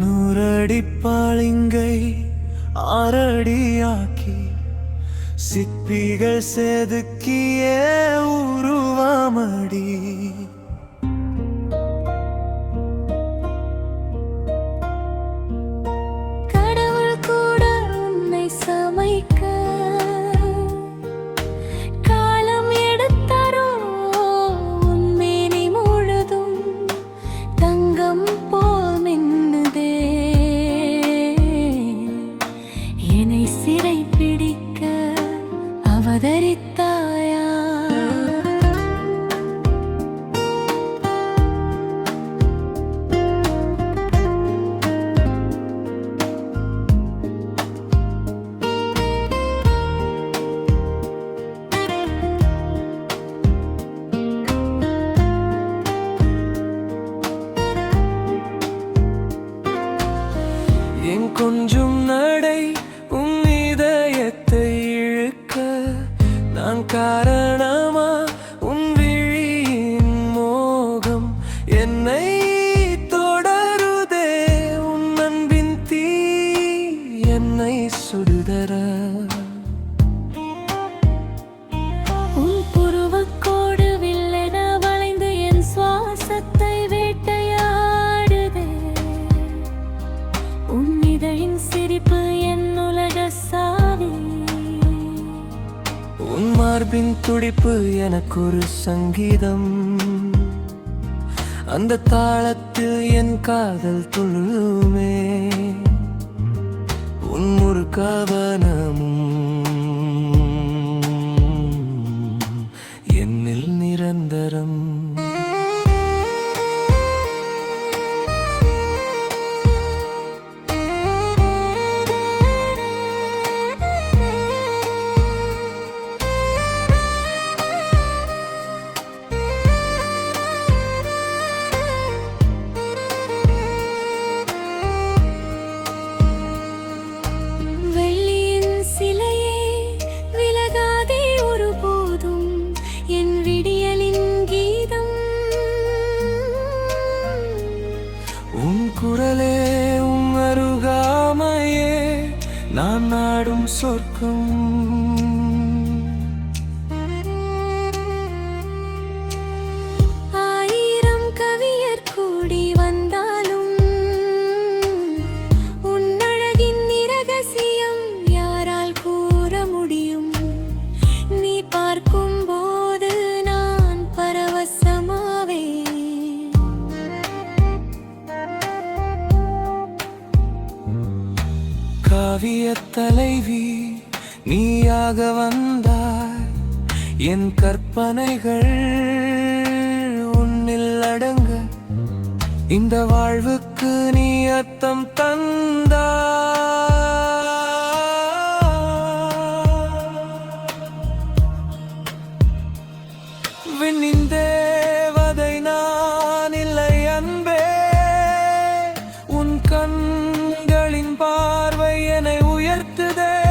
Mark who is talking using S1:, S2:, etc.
S1: நூறடி படிப்பாளிங்கை ஆரடியாக்கி சிற்பிகள் செதுக்கிய உருவாமடி. கொஞ்சம் நடை உன் இதயத்தை இழுக்க. நான் காரணமா உன் விழியின் மோகம். என்னை மார்பின் துடிப்பு எனக்கு ஒரு சங்கீதம். அந்த தாளத்தில் என் காதல் துள்ளுமே. உன் ஒரு குரலே உன் அருகாமையே நான் நாடும் சொர்க்கம்.
S2: ஆயிரம் கவியர் கூடி வந்தாலும் உன் இரகசியம் யாரால் கூற முடியும்? நீ பார்க்கும்
S1: காவிய தலைவி நீயாக வந்தாய். என் கற்பனைகள் உன்னில் அடங்க. இந்த வாழ்வுக்கு நீ அர்த்தம் தந்தா Today.